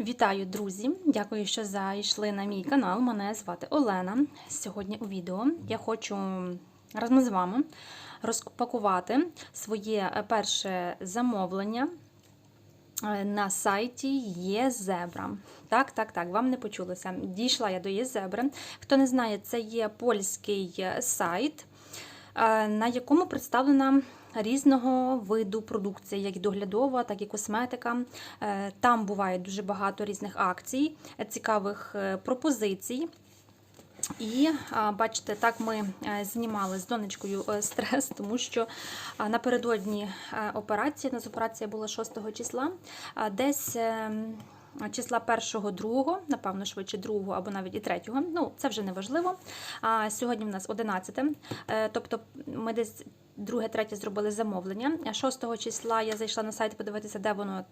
Вітаю, друзі! Дякую, що зайшли на мій канал. Мене звати Олена. Сьогодні у відео я хочу разом з вами розпакувати своє е, перше замовлення е, на сайті ЄЗебра. Так, так, так, вам не почулося. Дійшла я до ЄЗебри. Хто не знає, це є польський е, сайт, на якому представлена різного виду продукції, як доглядова, так і косметика. Е, Там буває дуже багато різних акцій, е, цікавих е, пропозицій. І бачите, так ми знімали з донечкою стрес, тому що напередодні операції, нас операція була 6 числа, десь е, числа 1, 2, напевно, швидше 2 або навіть і 3, ну це вже не важливо. А сьогодні в нас 11, е, тобто ми десь друге, третє зробили замовлення. 6 числа я зайшла на сайт подивитися, де воно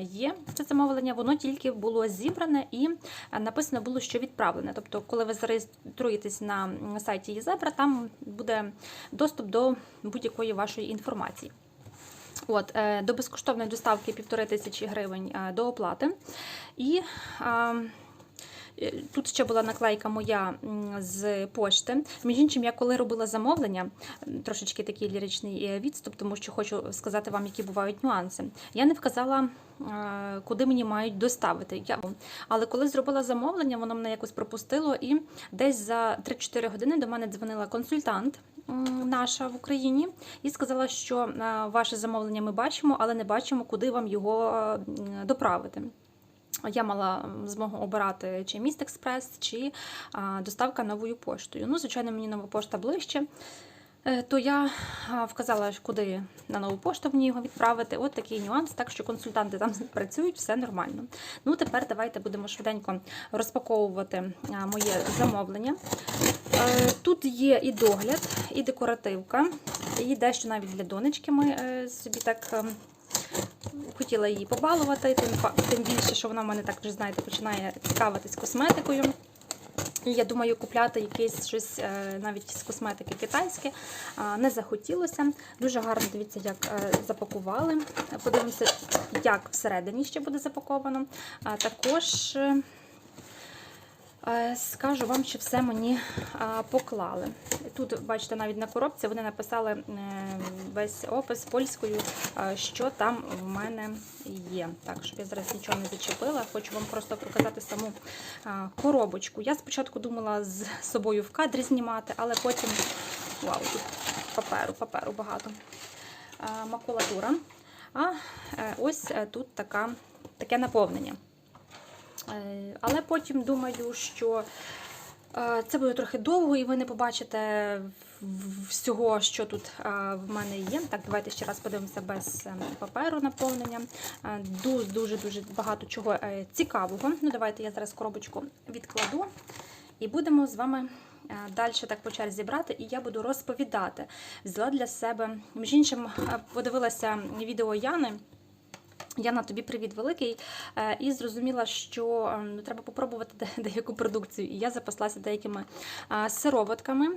є. Це замовлення, воно тільки було зібране і е, написано було, що відправлене. Тобто, коли ви зареєструєтесь на сайті Єзебра, там буде доступ до будь-якої вашої інформації. От, е, до безкоштовної доставки півтори тисячі гривень е, до оплати. І е, Е, Тут ще була наклейка моя з пошти. Між іншим, я коли робила замовлення, трошечки такий ліричний відступ, тому що хочу сказати вам, які бувають нюанси. Я не вказала, куди мені мають доставити. Я, але коли зробила замовлення, воно мене якось пропустило, і десь за 3-4 години до мене дзвонила консультант. Наша в Україні і сказала, що е, ваше замовлення ми бачимо, але не бачимо, куди вам його е, доправити. Я мала змогу обирати чи міст експрес, чи доставка новою поштою. Ну, звичайно, мені нова пошта ближче. Е, То я вказала, куди на нову пошту мені його відправити. От такий нюанс, так що консультанти там працюють, все нормально. Ну, тепер давайте будемо швиденько розпаковувати моє замовлення. Е, Тут є і догляд, і декоративка, і дещо навіть для донечки ми е, собі так. ем, хотіла її побалувати, тим, більше, що вона в мене так вже, знаєте, починає цікавитись косметикою. І я думаю, купляти якесь щось е, навіть з косметики китайське не захотілося. Дуже гарно дивіться, як е, запакували. Подивимося, як всередині ще буде запаковано. Також е, скажу вам, що все мені поклали. Тут, бачите, навіть на коробці вони написали е, весь опис польською, е, що там в мене є. Так, щоб я зараз нічого не зачепила, хочу вам просто показати саму коробочку. Я спочатку думала з собою в кадрі знімати, але потім вау, тут паперу, паперу багато. Макулатура. А е, ось е, тут така, таке наповнення. Е, Але потім думаю, що е, це буде трохи довго, і ви не побачите всього, що тут е, в мене є. Так, давайте ще раз подивимося без паперу наповнення. Дуже-дуже багато чого цікавого. Ну, давайте я зараз коробочку відкладу і будемо з вами. Далі так по черзі брати, і я буду розповідати. Взяла для себе. Між іншим, подивилася відео Яни. Яна, тобі привіт великий. Е, І зрозуміла, що е, ну, треба попробувати деяку продукцію. І я запаслася деякими сироватками.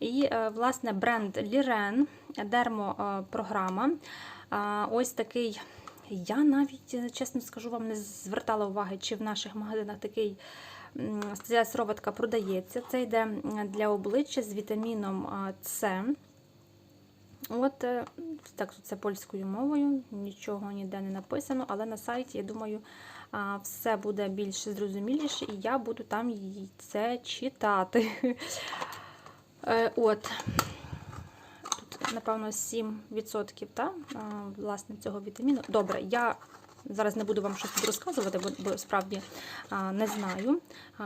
І, е, власне, бренд Liren, дермопрограма. Е, Ось такий. Я навіть, чесно скажу, вам не звертала уваги, чи в наших магазинах такий ця сироватка продається. Це йде для обличчя з вітаміном С. От е, так, це польською мовою, нічого ніде не написано, але на сайті, я думаю, все буде більш зрозуміліше, і я буду там це читати. Е, От. Тут, напевно, 7% та, власне, цього вітаміну. Добре, я зараз не буду вам щось тут розказувати, бо, справді не знаю.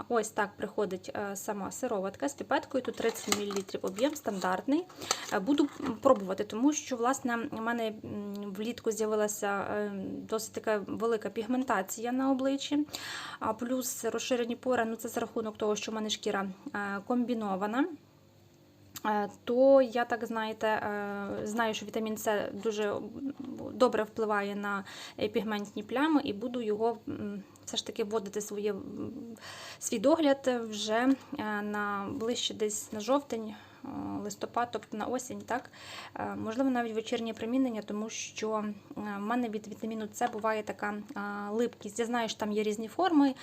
Ось так приходить е, сама сироватка з піпеткою. Тут 30 мл об'єм стандартний. Е, Буду пробувати, тому що власне у мене влітку з'явилася е, досить така велика пігментація на обличчі, плюс розширені пори. Ну це за рахунок того, що в мене шкіра комбінована. Е, То я так знаєте, е, знаю, що вітамін С дуже добре впливає на пігментні плями, і буду його все ж таки вводити своє, свій догляд вже е, на ближче десь на жовтень, листопад, тобто на осінь, так Е, можливо, навіть вечірнє примінення, тому що е, в мене від вітаміну С буває така липкість. Я знаю, що там є різні форми,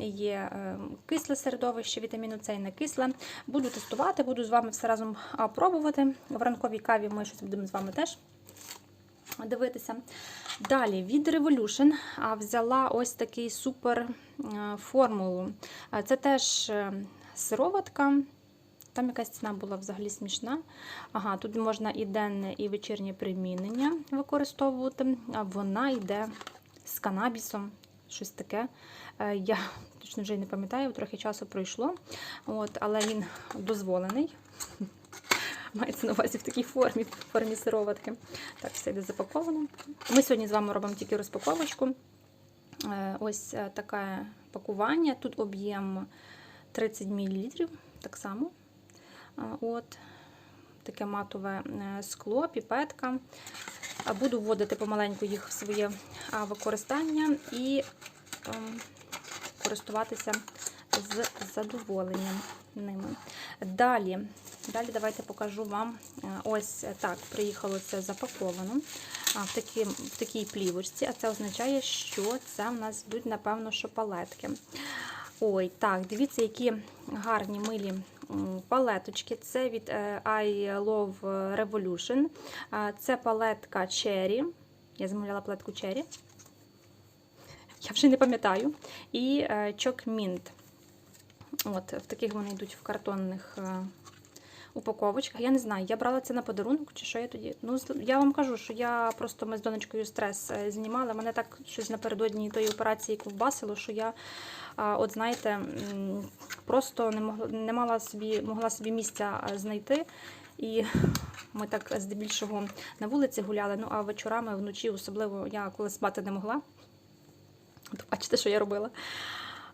є е, кисле середовище вітаміну С і не кисле. Буду тестувати, буду з вами все разом пробувати. В ранковій каві ми щось будемо з вами теж дивитися. Далі від Revolution взяла ось такий супер е, формулу. Це теж е, сироватка. Там якась ціна була взагалі смішна. Ага, тут можна і денне, і вечірнє примінення використовувати. А вона йде з канабісом, щось таке. Е, Я точно вже не пам'ятаю, трохи часу пройшло. От, але він дозволений. Мається на увазі в такій формі, формі сироватки. Так, все йде запаковано. Ми сьогодні з вами робимо тільки розпаковочку. Е, Ось е, таке пакування. Тут об'єм 30 мл, так само. От, таке матове е, скло, піпетка. Буду вводити помаленьку їх в своє використання і ем, користуватися з задоволенням ними. Далі, далі давайте покажу вам. е, Ось так, приїхало це запаковано в, такі, в такій плівочці, а це означає, що це в нас йдуть, напевно, що палетки. Ой, так, дивіться, які гарні милі палеточки. Це від е, I Love Revolution. Це палетка Cherry. Я замовляла палетку Cherry. Я вже не пам'ятаю. І Чок Choc Mint. От, в таких вони йдуть в картонних е, упаковочках. Я не знаю, я брала це на подарунок, чи що я тоді. Ну, я вам кажу, що я просто ми з донечкою стрес е, знімали. Мене так щось напередодні тої операції ковбасило, що я, от знаєте, просто не могла, не мала собі, могла собі місця е, знайти. І ми так здебільшого на вулиці гуляли. Ну а вечорами вночі, особливо я коли спати не могла. Бачите, що я робила.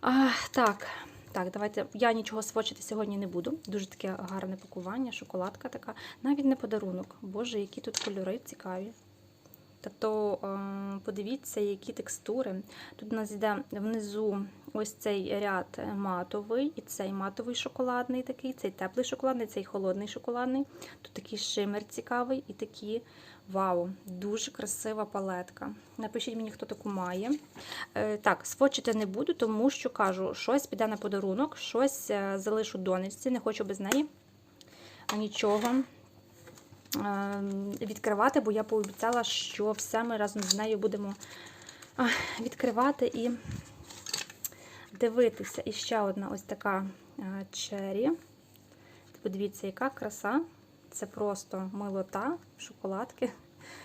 А, так, так, давайте. Я нічого свочити сьогодні не буду. Дуже таке гарне пакування, шоколадка така. Навіть не подарунок. Боже, які тут кольори цікаві. Тобто, е, подивіться, які текстури. Тут у нас йде внизу ось цей ряд матовий, і цей матовий шоколадний такий, цей теплий шоколадний, цей холодний шоколадний. Тут такий шимер цікавий і такі. Вау, дуже красива палетка. Напишіть мені, хто таку має. Е, так, свочити не буду, тому що кажу, щось піде на подарунок, щось е, залишу донечці, не хочу без неї нічого е, відкривати, бо я пообіцяла, що все ми разом з нею будемо відкривати і дивитися. І ще одна ось така е, чері. Подивіться, яка краса. Це просто милота, шоколадки.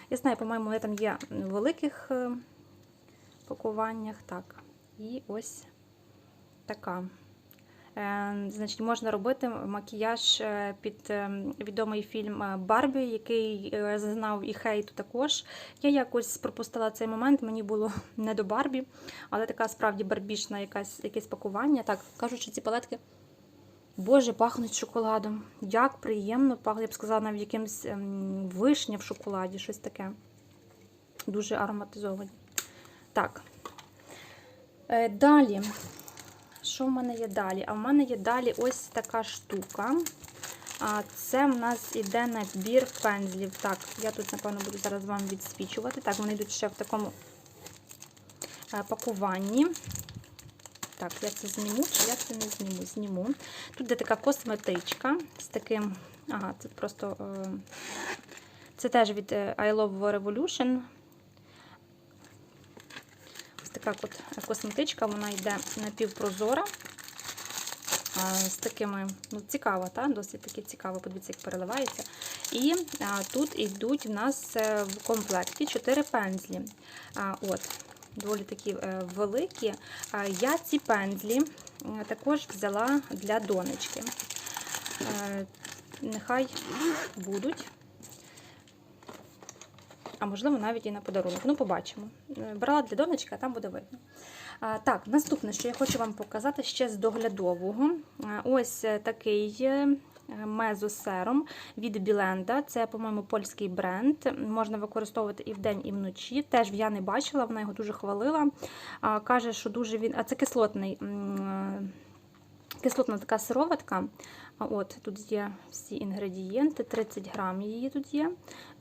Я знаю, по-моєму, вони там є в великих е, пакуваннях. Так. І ось така. Е, Значить, можна робити макіяж е, під відомий фільм Барбі, який зазнав і хейту також. Я якось пропустила цей момент, мені було не до Барбі, але така справді барбішна якась, якесь пакування. Так, кажуть, що ці палетки. Боже, пахнуть шоколадом. Як приємно пахне, я б сказала, навіть якимсь ем, вишня в шоколаді, щось таке. Дуже ароматизовані. Так. Е, далі. Що в мене є далі? А в мене є далі ось така штука. Це в нас іде набір пензлів. Так, я тут, напевно, буду зараз вам відсвічувати. Так, вони йдуть ще в такому е, пакуванні. Так, я це зніму, чи я це не зніму? Зніму. Тут є така косметичка з таким. Ага, це просто. Е, це теж від е, I Love Revolution. Ось така от косметичка, вона йде напівпрозора. З такими, ну, цікаво, та? досить таки цікаво, подивіться, як переливається. І а, тут йдуть в нас е, в комплекті 4 пензлі. А, от, доволі такі е, великі. Я ці пензлі е, також взяла для донечки. Е, нехай будуть. А можливо, навіть і на подарунок. Ну, побачимо. Е, Брала для донечки, а там буде видно. Так, наступне, що я хочу вам показати ще з доглядового. Ось е, такий е, мезосером від Біленда. Це, по-моєму, польський бренд. Можна використовувати і вдень, і вночі. Теж я не бачила, вона його дуже хвалила. Каже, що дуже він. А це кислотний. е, Кислотна така сироватка. От тут є всі інгредієнти, 30 грам її тут є,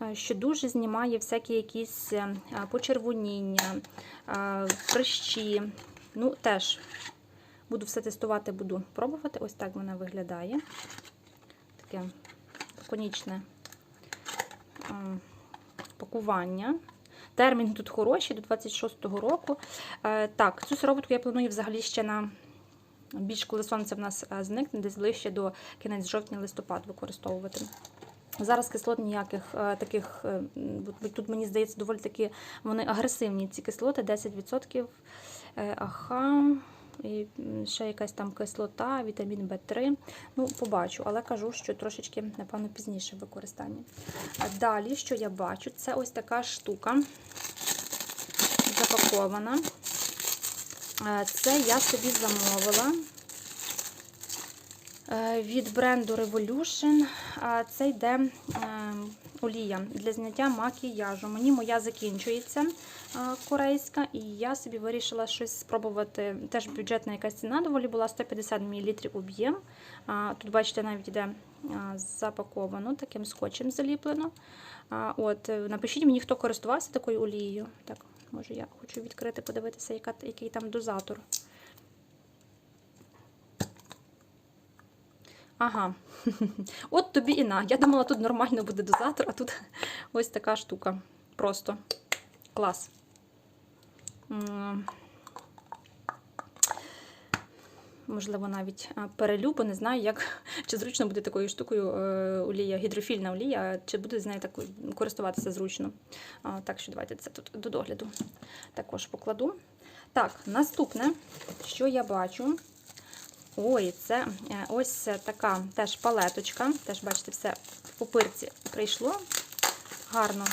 е, що дуже знімає всякі якісь е, почервоніння, прищі. Ну, теж буду все тестувати, буду пробувати. Ось так вона виглядає. Таке лаконічне е, пакування. Термін тут хороший, до 26-го року. Е, Так, цю сироватку я планую взагалі ще на більш коли сонце в нас е, зникне, десь ближче до кінець жовтня-листопад використовувати. Зараз кислот ніяких е, таких, тут мені здається, доволі таки вони агресивні, ці кислоти, 10% е, аха, і ще якась там кислота, вітамін В3. Ну, побачу, але кажу, що трошечки, напевно, пізніше в А далі, що я бачу, це ось така штука запакована. Е, Це я собі замовила від бренду Revolution. Це йде е, олія для зняття макіяжу. Мені моя закінчується е, корейська, і я собі вирішила щось спробувати. Теж бюджетна якась ціна доволі була 150 мл об'єм. Тут, бачите, навіть йде запаковано, таким скотчем заліплено. От, е, Напишіть мені, хто користувався такою олією. Так, може я хочу відкрити, подивитися, який там дозатор. Ага, от тобі і на. Я думала, тут нормально буде дозатор, а тут ось така штука. Просто клас. Можливо, навіть а, перелю, бо не знаю, як чи зручно буде такою штукою е, олія, гідрофільна олія, чи буде з нею так користуватися зручно. Так що давайте це тут до догляду також покладу. Так, наступне, що я бачу. Ой, це е, ось така теж палеточка. Теж, бачите, все в попирці прийшло. Гарно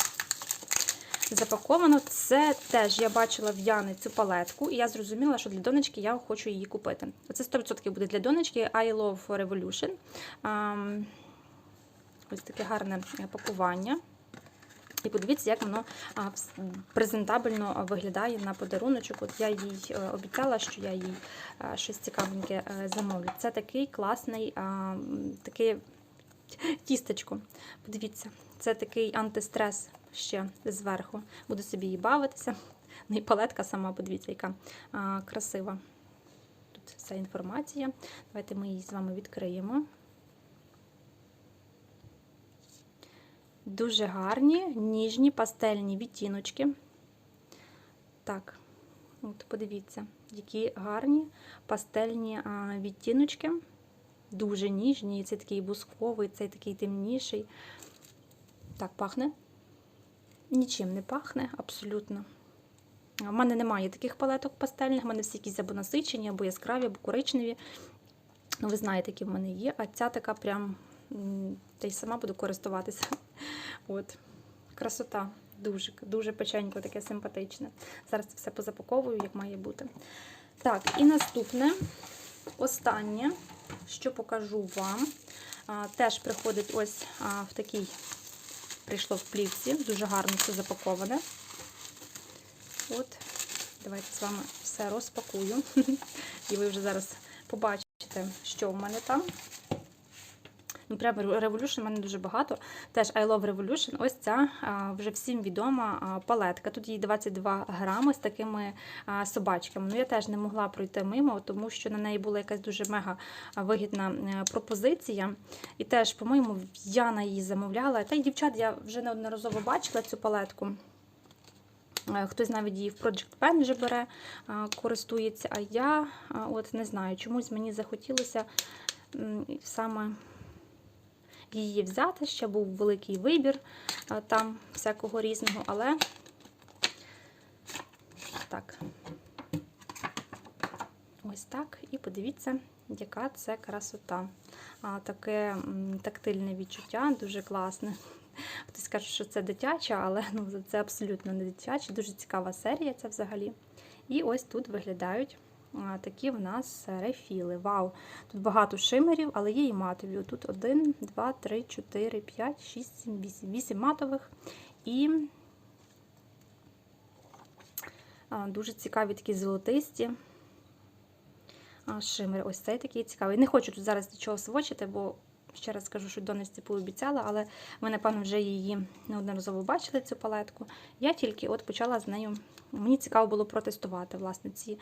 запаковано. Це теж я бачила в Яни цю палетку, і я зрозуміла, що для донечки я хочу її купити. Це 100% буде для донечки I Love Revolution. Ось таке гарне е, пакування. І подивіться, як воно презентабельно виглядає на подаруночок. От я їй е, обіцяла, що я їй е, щось цікавеньке е, замовлю. Це такий класний, таке тістечко. Подивіться, це такий антистрес ще зверху. Буду собі її бавитися. Ну і палетка сама, подивіться, яка красива. Тут вся інформація. Давайте ми її з вами відкриємо. Дуже гарні, ніжні пастельні відтіночки. Так, от подивіться, які гарні пастельні відтіночки. Дуже ніжні. Цей такий бусковий, цей такий темніший. Так, пахне? Нічим не пахне, абсолютно. У мене немає таких палеток пастельних, в мене всі якісь або насичені, або яскраві, або коричневі. Ну, ви знаєте, які в мене є. А ця така прям та й сама буду користуватися. От. Красота. Дуже, дуже печенько, таке симпатичне. Зараз все позапаковую, як має бути. Так, і наступне, останнє, що покажу вам. А, теж приходить ось а, в такій, прийшло в плівці, дуже гарно все запаковане. От, давайте з вами все розпакую. І ви вже зараз побачите, що в мене там. Ну, прямо Revolution в мене дуже багато. Теж I Love Revolution. Ось ця вже всім відома палетка. Тут їй 22 грами з такими собачками. Ну, я теж не могла пройти мимо, тому що на неї була якась дуже мега вигідна е, пропозиція. І теж, по-моєму, Яна її замовляла. Та й дівчат я вже неодноразово бачила цю палетку. Е, Хтось навіть її в Project Pen вже бере, користується. А я от не знаю, чомусь мені захотілося саме її взяти. Ще був великий вибір там всякого різного, але так. Ось так. І подивіться, яка це красота. А, Таке тактильне відчуття, дуже класне. Хтось каже, що це дитяча, але ну, це абсолютно не дитяча. Дуже цікава серія це взагалі. І ось тут виглядають такі в нас рефіли. Вау! Тут багато шимерів, але є і матові. Тут 1, 2, 3, 4, 5, 6, 7, 8. 8 матових. І дуже цікаві такі золотисті. шимер. Ось цей такий цікавий. Не хочу тут зараз нічого свочити, бо ще раз скажу, що донечці пообіцяла, але ви, напевно, вже її неодноразово бачили, цю палетку. Я тільки от почала з нею. Мені цікаво було протестувати власне ці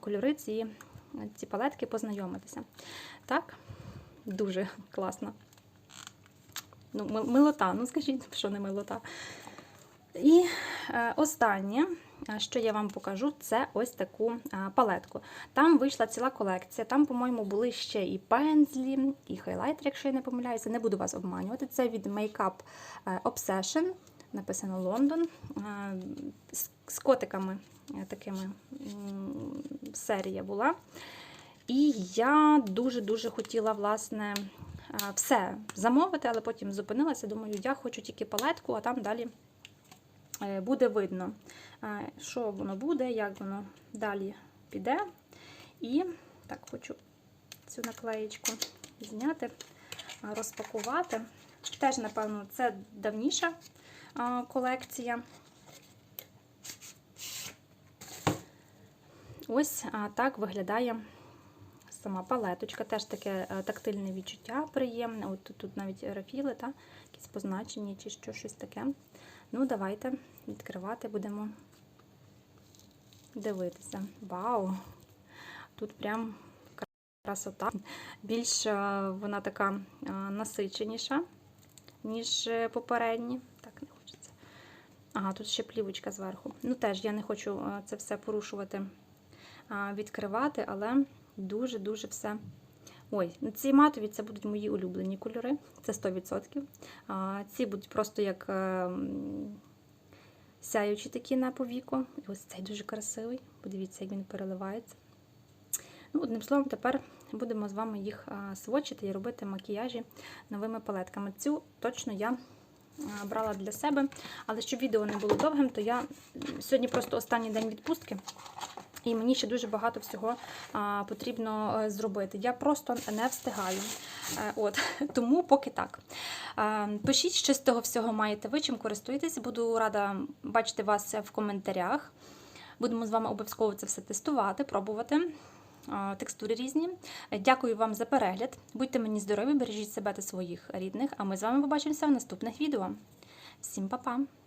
кольори, ці, ці палетки, познайомитися. Так, дуже класно. Ну, милота, ну скажіть, що не милота. І е, останнє, е, що я вам покажу, це ось таку е, палетку. Там вийшла ціла колекція. Там, по-моєму, були ще і пензлі, і хайлайтер, якщо я не помиляюся. Не буду вас обманювати. Це від Makeup Obsession. Написано Лондон. З, котиками такими серія була. І я дуже-дуже хотіла, власне, все замовити, але потім зупинилася. Думаю, я хочу тільки палетку, а там далі буде видно, е, що воно буде, як воно далі піде. І так, хочу цю наклеєчку зняти, е, розпакувати. Теж, напевно, це давніша е, колекція. Ось так виглядає сама палеточка. Теж таке е, тактильне відчуття приємне. От тут, тут навіть рафіли, та, якісь позначення чи що, щось таке. Ну, давайте відкривати будемо дивитися. Вау! Тут прям красота. Більш е, вона така е, насиченіша, ніж е, попередні. Так, не хочеться. Ага, тут ще плівочка зверху. Ну, теж я не хочу це все порушувати, відкривати, але дуже-дуже все. Ой, ці матові це будуть мої улюблені кольори, це 100%. А, ці будуть просто як е, сяючі такі на повіку. І ось цей дуже красивий. Подивіться, як він переливається. Ну, одним словом, тепер будемо з вами їх свочити і робити макіяжі новими палетками. Цю точно я брала для себе, але щоб відео не було довгим, то я сьогодні просто останній день відпустки. І мені ще дуже багато всього а, потрібно е, зробити. Я просто не встигаю. Е, от, тому поки так. А, пишіть, що з того всього маєте ви, чим користуєтесь. Буду рада бачити вас в коментарях. Будемо з вами обов'язково це все тестувати, пробувати. А, Текстури різні. Е, Дякую вам за перегляд. Будьте мені здорові, бережіть себе та своїх рідних. А ми з вами побачимося в наступних відео. Всім па-па!